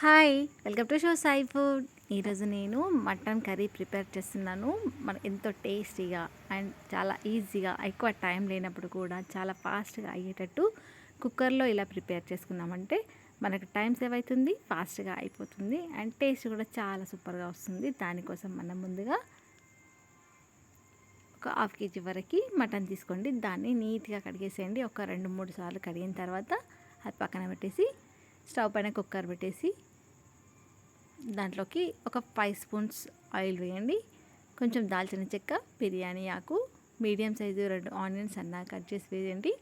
Hi welcome to show Sai food. ఈరోజు నేను mutton curry prepare చేస్తున్నాను. మన ఎంతో టేస్టీగా అండ్ చాలా ఈజీగా ఎక్కువ టైం లేనప్పుడు కూడా చాలా ఫాస్ట్గా అయ్యేటట్టు కుక్కర్లో ఇలా ప్రిపేర్ చేసుకున్నామంటే మనకు టైం సేవ్ అవుతుంది ఫాస్ట్గా అయిపోతుంది అండ్ టేస్ట్ కూడా చాలా సూపర్గా వస్తుంది. దానికోసం మనం ముందుగా ఒక హాఫ్ కేజీ వరకు మటన్ తీసుకోండి. దాన్ని నీట్గా కడిగేసేయండి ఒక రెండు మూడు సార్లు కడిగిన తర్వాత అది పక్కన పెట్టేసి స్టవ్ పైన కుక్కర్ పెట్టేసి దాంట్లోకి ఒక ఫైవ్ స్పూన్స్ ఆయిల్ వేయండి. కొంచెం దాల్చిన చెక్క బిర్యానీ ఆకు మీడియం సైజు రెండు ఆనియన్స్ అన్నా కట్ చేసి వేయండి.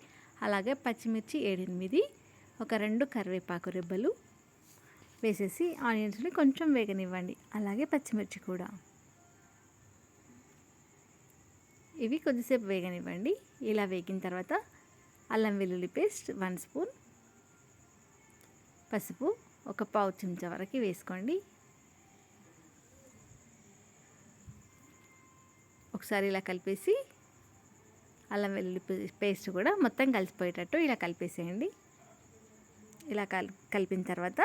అలాగే పచ్చిమిర్చి ఏడెనిమిది ఒక రెండు కరివేపాకు రెబ్బలు వేసేసి ఆనియన్స్ని కొంచెం వేగనివ్వండి. అలాగే పచ్చిమిర్చి కూడా. ఇవి కొద్దిసేపు వేగనివ్వండి. ఇలా వేగిన తర్వాత అల్లం వెల్లుల్లి పేస్ట్ వన్ స్పూన్ పసుపు ఒక పావు చెంచా వరకు వేసుకోండి. ఒకసారి ఇలా కలిపేసి అల్లం వెల్లుల్లి పేస్ట్ కూడా మొత్తం కలిసిపోయేటట్టు ఇలా కలిపేసేయండి. ఇలా కల్ కలిపిన తర్వాత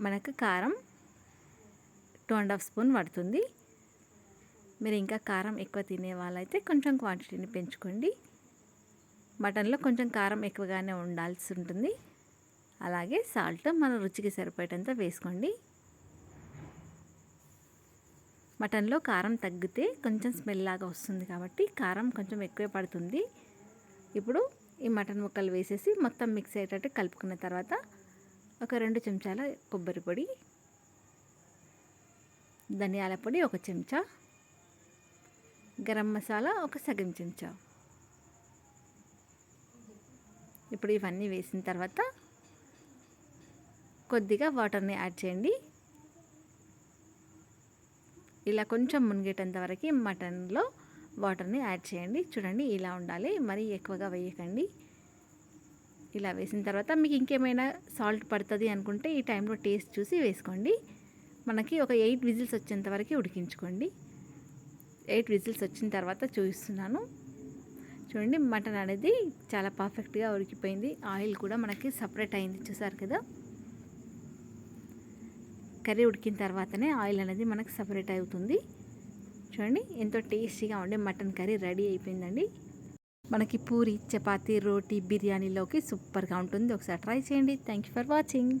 మనకు కారం టూ అండ్ హాఫ్ స్పూన్ పడుతుంది. మీరు ఇంకా కారం ఎక్కువ తినే వాళ్ళైతే కొంచెం క్వాంటిటీని పెంచుకోండి. మటన్లో కొంచెం కారం ఎక్కువగానే ఉండాల్సి ఉంటుంది. అలాగే సాల్ట్ మన రుచికి సరిపోయేటంత వేసుకోండి. మటన్లో కారం తగ్గితే కొంచెం స్మెల్ లాగా వస్తుంది కాబట్టి కారం కొంచెం ఎక్కువే పడుతుంది. ఇప్పుడు ఈ మటన్ ముక్కలు వేసేసి మొత్తం మిక్స్ అయ్యేటట్టు కలుపుకున్న తర్వాత ఒక రెండు చెంచాల కొబ్బరి పొడి ధనియాల పొడి ఒక చెంచా గరం మసాలా ఒక సగం చెంచా. ఇప్పుడు ఇవన్నీ వేసిన తర్వాత కొద్దిగా వాటర్ని యాడ్ చేయండి. ఇలా కొంచెం మునిగేటంత వరకు మటన్లో వాటర్ని యాడ్ చేయండి. చూడండి ఇలా ఉండాలి. మరీ ఎక్కువగా వేయకండి. ఇలా వేసిన తర్వాత మీకు ఇంకేమైనా సాల్ట్ పడుతుంది అనుకుంటే ఈ టైంలో టేస్ట్ చూసి వేసుకోండి. మనకి ఒక ఎయిట్ విజిల్స్ వచ్చేంత వరకు ఉడికించుకోండి. ఎయిట్ విజిల్స్ వచ్చిన తర్వాత చూపిస్తున్నాను. చూడండి మటన్ అనేది చాలా పర్ఫెక్ట్గా ఉడికిపోయింది. ఆయిల్ కూడా మనకి సపరేట్ అయింది. చూసారు కదా? కర్రీ ఉడికిన తర్వాతనే ఆయిల్ అనేది మనకు సపరేట్ అవుతుంది. చూడండి ఎంతో టేస్టీగా ఉండే మటన్ కర్రీ రెడీ అయిపోయిందండి. మనకి పూరి చపాతీ రోటీ బిర్యానీలోకి సూపర్గా ఉంటుంది. ఒకసారి ట్రై చేయండి. Thank you for watching